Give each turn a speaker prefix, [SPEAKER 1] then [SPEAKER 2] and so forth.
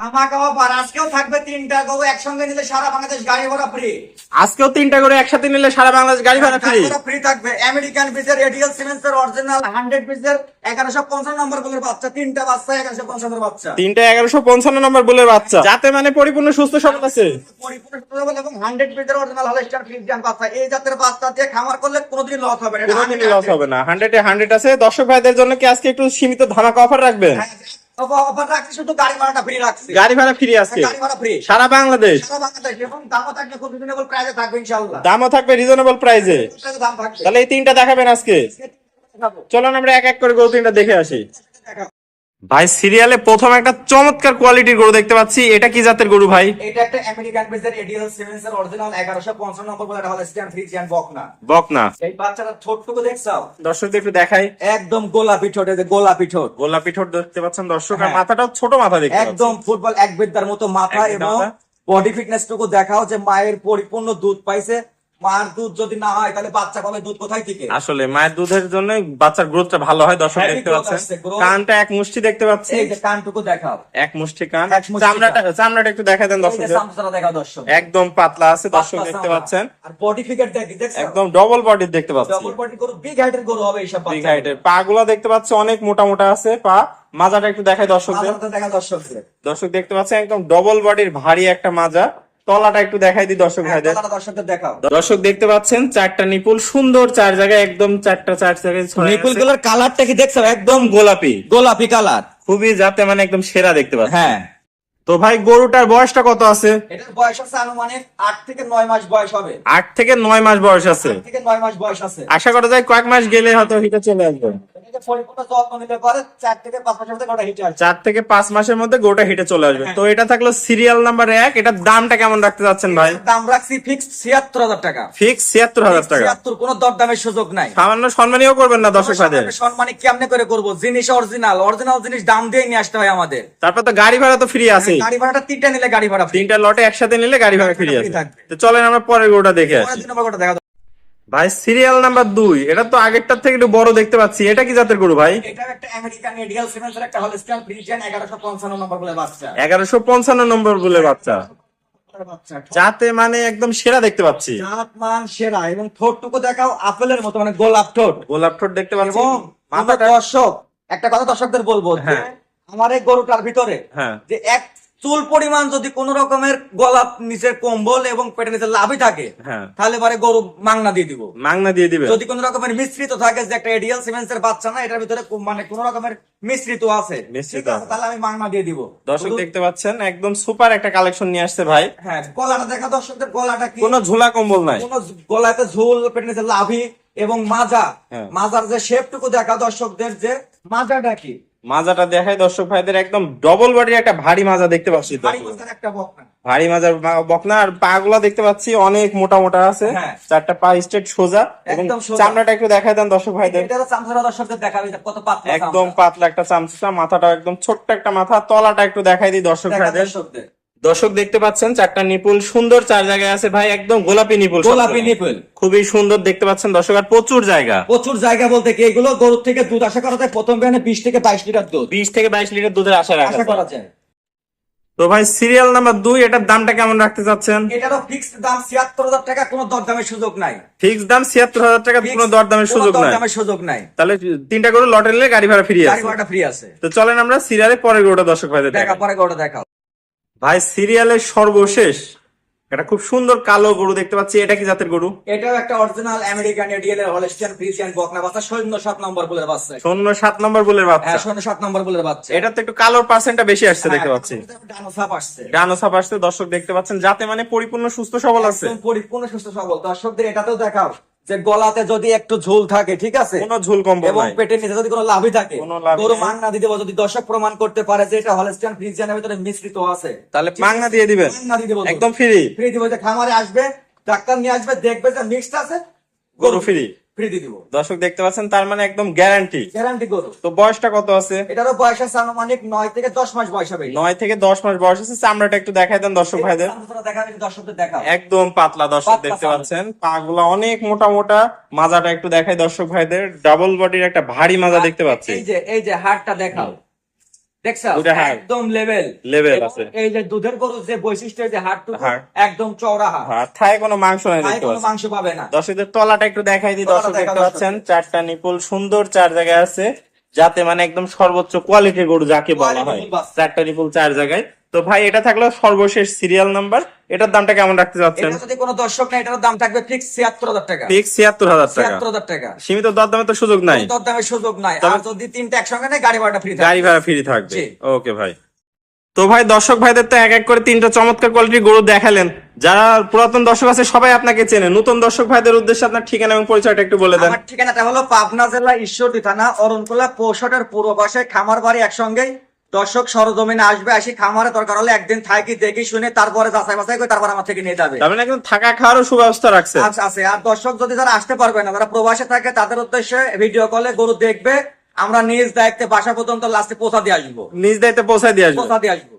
[SPEAKER 1] আমাকে অফার আজকেও থাকবে তিনটা গরু একসঙ্গে নিলে সারা বাংলাদেশ গাড়ি ভাড়া ফ্রি
[SPEAKER 2] আজকেও তিনটা একসাথে নিলে সারা বাংলাদেশ গাড়ি ভাড়া ফ্রি
[SPEAKER 1] ফ্রি থাকবে। আমেরিকান পিসের এডিএল সিমেন্সের অরিজিনাল হান্ড্রেড পিসের এগারোশো পঞ্চান্ন নম্বর বাচ্চা। তিনটা বাচ্চা এগারোশো পঞ্চান্ন বাচ্চা।
[SPEAKER 2] তিনটা এগারোশো পঞ্চান্ন নম্বর বাচ্চা। যাতে মানে পরিপূর্ণ সুস্থ সবল আছে।
[SPEAKER 1] পরিপূর্ণ সুস্থ এবং হান্ড্রেড পিসের অরিজিনাল হলস্টার ফ্রিজিয়ান বাচ্চা। এই জাতের বাচ্চা দিয়ে খামার করলে কোনোদিন লস হবে না।
[SPEAKER 2] লস হবে না। হান্ড্রেডে হান্ড্রেড আছে। দর্শক ভাইদের জন্য কি আজকে একটু সীমিত ধামাকা অফার রাখবেন?
[SPEAKER 1] হ্যাঁ, শুধু গাড়ি ভাড়াটা ফ্রি রাখছি।
[SPEAKER 2] গাড়ি ভাড়া ফ্রি আজকে
[SPEAKER 1] গাড়ি ভাড়া ফ্রি।
[SPEAKER 2] সারা বাংলাদেশ।
[SPEAKER 1] সারা বাংলাদেশ এবং দামও থাকবে খুব রিজনেবল প্রাইসে থাকবে ইনশাআল্লাহ।
[SPEAKER 2] দামও থাকবে রিজনেবল প্রাইসে
[SPEAKER 1] দাম থাকবে।
[SPEAKER 2] তাহলে এই তিনটা দেখাবেন আজকে। চলুন আমরা এক এক করে গরু তিনটা দেখে আসি। ভাই সিরিয়ালে প্রথম একটা চমৎকার কোয়ালিটির গরু দেখতে পাচ্ছি। এটা কি জাতের গরু ভাই?
[SPEAKER 1] এটা একটা আমেরিকান বেজের এডিএল সিমেন্সের অরিজিনাল এগারোশো পঞ্চান্ন নম্বর বলে এটা হলস্টিয়ান ফ্রিজিয়ান বকনা
[SPEAKER 2] বকনা
[SPEAKER 1] এই বাচ্চাটা ছোটটুকু দেখছাও?
[SPEAKER 2] দর্শকদের একটু দেখাই।
[SPEAKER 1] একদম গোলাপি ঠোঁট এই যে গোলাপি ঠোঁট।
[SPEAKER 2] গোলাপি ঠোঁট দেখতে পাচ্ছেন দর্শক আর
[SPEAKER 1] হ্যাঁ।
[SPEAKER 2] মাথাটাও ছোট মাথা দেখতে
[SPEAKER 1] একদম ফুটবল এক বিদ্যার মতো মাথা এবং বডি ফিটনেস টুকু দেখাও যে মায়ের পরিপূর্ণ দুধ পাইছে। মার দুধ যদি না হয় তাহলে বাচ্চা পাবে দুধ কোথায় থেকে?
[SPEAKER 2] আসলে মায়ের দুধের জন্য বাচ্চার গ্রোথটা ভালো হয় দর্শক দেখতে পাচ্ছেন। কানটা এক মুষ্টি দেখতে পাচ্ছি।
[SPEAKER 1] এই যে কানটুকু দেখাও।
[SPEAKER 2] এক মুষ্টি কান। চামড়াটা চামড়াটা একটু দেখা দেন
[SPEAKER 1] দেখাও দর্শক।
[SPEAKER 2] একদম পাতলা আছে দর্শক দেখতে পাচ্ছেন।
[SPEAKER 1] আর বডি ফিগার দেখি
[SPEAKER 2] একদম ডবল বডির দেখতে পাচ্ছি।
[SPEAKER 1] ডবল বডি গরু বিগ হাইটের গরু হবে এইসব
[SPEAKER 2] বিগ হাইটের পা গুলা দেখতে পাচ্ছি অনেক মোটা মোটা আছে। পা মাজাটা একটু দেখাই দর্শকদের। দর্শক দেখতে পাচ্ছেন একদম ডবল বডির ভারী একটা মাজা। তলাটা একটু দেখাই দিই দর্শক
[SPEAKER 1] হ্যাঁ,
[SPEAKER 2] ভাইদের।
[SPEAKER 1] দর্শকদের দেখাও।
[SPEAKER 2] দর্শক দেখতে পাচ্ছেন চারটা নিপুল সুন্দর চার জায়গায় একদম চারটা চার জায়গায়
[SPEAKER 1] নিপুলগুলোর কালারটা কি দেখছ একদম
[SPEAKER 2] গোলাপি।
[SPEAKER 1] গোলাপি কালার।
[SPEAKER 2] খুবই যাতে মানে একদম সেরা দেখতে পাচ্ছি
[SPEAKER 1] হ্যাঁ।
[SPEAKER 2] তো ভাই গরুটার বয়সটা কত আছে?
[SPEAKER 1] এটার বয়স আছে আনুমানিক আট থেকে নয় মাস বয়স হবে।
[SPEAKER 2] আট থেকে নয় মাস বয়স আছে।
[SPEAKER 1] থেকে নয় মাস বয়স আছে।
[SPEAKER 2] আশা করা যায় কয়েক মাস গেলে হয়তো হিটে চলে আসবে।
[SPEAKER 1] পরিপূর্ণ যত্ন নিতে পারে চার থেকে পাঁচ মাসের মধ্যে গোটা হিটে
[SPEAKER 2] চার থেকে পাঁচ মাসের মধ্যে গোটা হিটে চলে আসবে।
[SPEAKER 1] হ্যাঁ।
[SPEAKER 2] তো এটা থাকল সিরিয়াল নাম্বার এক। এটার দামটা কেমন রাখতে যাচ্ছেন ভাই?
[SPEAKER 1] দাম রাখছি ফিক্স ছিয়াত্তর হাজার টাকা।
[SPEAKER 2] ফিক্স ছিয়াত্তর হাজার টাকা।
[SPEAKER 1] ছিয়াত্তর কোনো দরদামের সুযোগ নাই।
[SPEAKER 2] সামান্য সম্মানীয় করবেন না দর্শক ভাইদের।
[SPEAKER 1] সম্মানিক কেমনে করে করব? জিনিস অরিজিনাল অরিজিনাল জিনিস দাম দিয়ে নিয়ে আসতে হয় আমাদের।
[SPEAKER 2] তারপর তো গাড়ি ভাড়া তো ফ্রি আছে
[SPEAKER 1] গাড়ি ভাড়াটা তিনটা নিলে গাড়ি ভাড়া।
[SPEAKER 2] তিনটা লটে একসাথে নিলে গাড়ি ভাড়া ফ্রি আছে। তো চলেন আমরা পরের গরুটা দেখে
[SPEAKER 1] পরের
[SPEAKER 2] আসি ভাই সিরিয়াল নাম্বার দুই। এটা তো আগেরটার থেকে একটু বড় দেখতে পাচ্ছি। এটা কি জাতের গরু ভাই?
[SPEAKER 1] এটা একটা আমেরিকান এডিয়াল সিমেন্সের একটা হলস্টিয়ান ফ্রিজিয়ান এগারোশো পঞ্চান্ন নম্বর বলে বাচ্চা।
[SPEAKER 2] নম্বর বলে যাতে মানে একদম সেরা দেখতে পাচ্ছি।
[SPEAKER 1] জাত মান সেরা এবং ঠোঁটটুকু দেখাও আপেলের মতো মানে গোলাপ ঠোঁট।
[SPEAKER 2] গোলাপ ঠোঁট দেখতে পাচ্ছি
[SPEAKER 1] এবং দর্শক একটা কথা দর্শকদের বলব
[SPEAKER 2] হ্যাঁ।
[SPEAKER 1] আমার এই গরুটার ভিতরে
[SPEAKER 2] হ্যাঁ।
[SPEAKER 1] যে এক চুল পরিমাণ যদি কোন রকমের গলা নিচের কম্বল এবং পেটের নিচে লাভই থাকে
[SPEAKER 2] হ্যাঁ।
[SPEAKER 1] তাহলে পরে গরু মাংনা দিয়ে দিব।
[SPEAKER 2] মাংনা দিয়ে দিবে।
[SPEAKER 1] যদি কোন রকমের মিশ্রিত থাকে যে একটা এডিয়াল সিমেন্সের বাচ্চা না এটার ভিতরে মানে কোন রকমের মিশ্রিত আছে।
[SPEAKER 2] মিশ্রিত।
[SPEAKER 1] তাহলে আমি মাংনা দিয়ে দিব।
[SPEAKER 2] দর্শক দেখতে পাচ্ছেন একদম সুপার একটা কালেকশন নিয়ে আসছে ভাই।
[SPEAKER 1] হ্যাঁ গলাটা দেখা দর্শকদের গলাটা কি?
[SPEAKER 2] কোনো ঝোলা কম্বল নাই।
[SPEAKER 1] কোন গলাতে ঝুল পেটের নিচে লাভি এবং মাজা।
[SPEAKER 2] হ্যাঁ।
[SPEAKER 1] মাজার যে শেপটুকু দেখা দর্শকদের যে মাজাটা কি?
[SPEAKER 2] মাজাটা দেখাই দর্শক ভাইদের একদম ডবল বডির একটা ভারী মাজা দেখতে পাচ্ছি
[SPEAKER 1] ভারী মাজার বকনা।
[SPEAKER 2] আর পা গুলা দেখতে পাচ্ছি অনেক মোটা মোটা আছে।
[SPEAKER 1] হ্যাঁ।
[SPEAKER 2] চারটা পা স্ট্রেট সোজা। এবং। চামড়াটা একটু দেখাই দেন দর্শক ভাইদের। একদম পাতলা একটা চামচা মাথাটা একদম ছোট্ট একটা মাথা তলাটা একটু দেখাই দিই দর্শক ভাইদের। দর্শক দেখতে পাচ্ছেন চারটা নিপুল সুন্দর চার জায়গায় আছে ভাই একদম গোলাপি নিপুল
[SPEAKER 1] গোলাপি। নিপল।
[SPEAKER 2] খুবই সুন্দর দেখতে পাচ্ছেন দর্শক আর প্রচুর জায়গা।
[SPEAKER 1] প্রচুর জায়গা বলতে কি এগুলো গরুর থেকে দুধ আশা করা যায়? প্রথম বিয়ানে বিশ থেকে বাইশ লিটার দুধ।
[SPEAKER 2] বিশ থেকে বাইশ লিটার দুধের আশা
[SPEAKER 1] আশা করা যায়।
[SPEAKER 2] তো ভাই সিরিয়াল নাম্বার দুই এটার দামটা কেমন রাখতে চাচ্ছেন?
[SPEAKER 1] এটারও ফিক্সড দাম ছিয়াত্তর হাজার টাকা কোনো দরদামের সুযোগ নাই।
[SPEAKER 2] ফিক্স দাম ছিয়াত্তর হাজার টাকা কোনো দরদামের সুযোগ নাই।
[SPEAKER 1] দরদামের সুযোগ নাই।
[SPEAKER 2] তাহলে তিনটা গরু লটে নিলে গাড়ি ভাড়া ফ্রি আছে।
[SPEAKER 1] গাড়ি ভাড়াটা ফ্রি আছে।
[SPEAKER 2] তো চলেন আমরা সিরিয়ালে পরের গরুটা দর্শক ভাই
[SPEAKER 1] দেখা
[SPEAKER 2] দেখাই।
[SPEAKER 1] পরে গরুটা দেখাও।
[SPEAKER 2] ভাই সিরিয়ালের সর্বশেষ। এটা খুব সুন্দর কালো গরু দেখতে পাচ্ছি। এটা কি জাতের গরু?
[SPEAKER 1] এটাও একটা অরিজিনাল আমেরিকান এডিএল এর হলস্টিয়ান ফ্রিজিয়ান বকনা বাচ্চা সৈন্য সাত নম্বর বলে বাচ্চা।
[SPEAKER 2] শূন্য সাত নম্বর বলে বাচ্চা।
[SPEAKER 1] হ্যাঁ সৈন্য সাত নম্বর বলে বাচ্চা।
[SPEAKER 2] এটা তো একটু কালোর পার্সেন্টটা বেশি আসছে দেখতে
[SPEAKER 1] হ্যাঁ,
[SPEAKER 2] পাচ্ছি
[SPEAKER 1] ডানো সাপ আসছে।
[SPEAKER 2] ডানো সাপ আসছে দর্শক দেখতে পাচ্ছেন। যাতে মানে পরিপূর্ণ সুস্থ সবল আছে।
[SPEAKER 1] পরিপূর্ণ সুস্থ সবল। দর্শকদের এটাতেও দেখাও। যে গলাতে যদি একটু ঝোল থাকে ঠিক আছে?
[SPEAKER 2] কোনো ঝোল কম
[SPEAKER 1] এবং পেটের নিচে যদি কোনো লাভই থাকে গরু মাংনা দিতে পারে, যদি দর্শক প্রমাণ করতে পারে যে এটা হলস্টিয়ান ফ্রিজিয়ানের ভিতরে মিশ্রিত আছে।
[SPEAKER 2] তাহলে মাংনা দিয়ে দিবেন।
[SPEAKER 1] মাংনা দিয়ে দেবো
[SPEAKER 2] একদম ফ্রি
[SPEAKER 1] ফ্রি দিব যে খামারে আসবে ডাক্তার নিয়ে আসবে দেখবে যে মিক্সড আছে
[SPEAKER 2] গরু ফ্রি
[SPEAKER 1] দিব।
[SPEAKER 2] দর্শক দেখতে পাচ্ছেন তার মানে একদম গ্যারান্টি
[SPEAKER 1] গ্যারান্টি গরু
[SPEAKER 2] তো বয়সটা কত আছে?
[SPEAKER 1] এটারও বয়স আছে আনুমানিক নয় থেকে দশ মাস বয়স হবে।
[SPEAKER 2] নয় থেকে দশ মাস বয়স আছে। চামড়াটা একটু দেখাই দেন দর্শক ভাইদের।
[SPEAKER 1] দেখা দর্শকদের দেখা
[SPEAKER 2] একদম পাতলা দর্শক দেখতে পাচ্ছেন। পা গুলা অনেক মোটা মোটা। মাজাটা একটু দেখাই দর্শক ভাইদের। ডাবল বডির একটা ভারী মাজা দেখতে পাচ্ছি।
[SPEAKER 1] এই যে এই যে হাড়টা দেখাও। একদম লেভেল
[SPEAKER 2] Level আছে।
[SPEAKER 1] এই যে দুধের গরুর যে বৈশিষ্ট্য যে হাড়টুকু। একদম চওড়া হাড়।
[SPEAKER 2] থায় কোনো মাংস নাই দেখতে
[SPEAKER 1] কোনো মাংস পাবে না।
[SPEAKER 2] দর্শকদের তলাটা একটু দেখাই দিই
[SPEAKER 1] তলাটা
[SPEAKER 2] দর্শক দেখতে পাচ্ছেন চারটা নিপুল সুন্দর চার জায়গায় আছে যাতে মানে একদম সর্বোচ্চ কোয়ালিটির গরু যাকে বলা হয়। চারটা নিপুল চার জায়গায়। তো ভাই এটা থাকল সর্বশেষ সিরিয়াল নাম্বার এটার দামটা কেমন রাখতে চাচ্ছেন?
[SPEAKER 1] এটা যদি কোনো দর্শক না এটার দাম থাকবে ফিক্স ছিয়াত্তর হাজার টাকা।
[SPEAKER 2] ফিক্স ছিয়াত্তর হাজার টাকা।
[SPEAKER 1] ছিয়াত্তর হাজার টাকা।
[SPEAKER 2] সীমিত দরদামে তো সুযোগ নাই।
[SPEAKER 1] দর দামের সুযোগ নাই। আর যদি তিনটা একসঙ্গে নেয় গাড়ি ভাড়াটা ফ্রি
[SPEAKER 2] গাড়ি ভাড়া ফ্রি থাকবে। ওকে ভাই। তো ভাই দর্শক ভাইদের তো এক এক করে তিনটা চমৎকার কোয়ালিটির গরু দেখালেন। যারা পুরাতন দর্শক আছে সবাই আপনাকে চেনে। নতুন দর্শক ভাইদের উদ্দেশ্যে আপনার ঠিকানা এবং পরিচয়টা একটু বলে দেন।
[SPEAKER 1] আমার ঠিকানাটা হলো পাবনা জেলা ঈশ্বরদী থানা অরণকুলা পৌষটের পূর্ব পাশে খামার বাড়ি একসঙ্গেই। দর্শক সরজমিনে আসবে আসি খামারে দরকার হলে একদিন থাকি দেখি শুনে তারপরে যাচাই বাছাই করে তারপর আমার থেকে নিয়ে যাবে।
[SPEAKER 2] তার কিন্তু থাকা খাওয়ার সুব্যবস্থা রাখছে।
[SPEAKER 1] আচ্ছা আছে। আর দর্শক যদি তারা আসতে পারবে না যারা প্রবাসে থাকে তাদের উদ্দেশ্যে ভিডিও কলে গরু দেখবে। আমরা নিজ দায়িত্বে বাসা পর্যন্ত লাস্টে পৌঁছা দিয়ে আসব।
[SPEAKER 2] নিজ দায়িত্বে পৌঁছা দিয়ে আসব।
[SPEAKER 1] পৌঁছা দিয়ে আসব।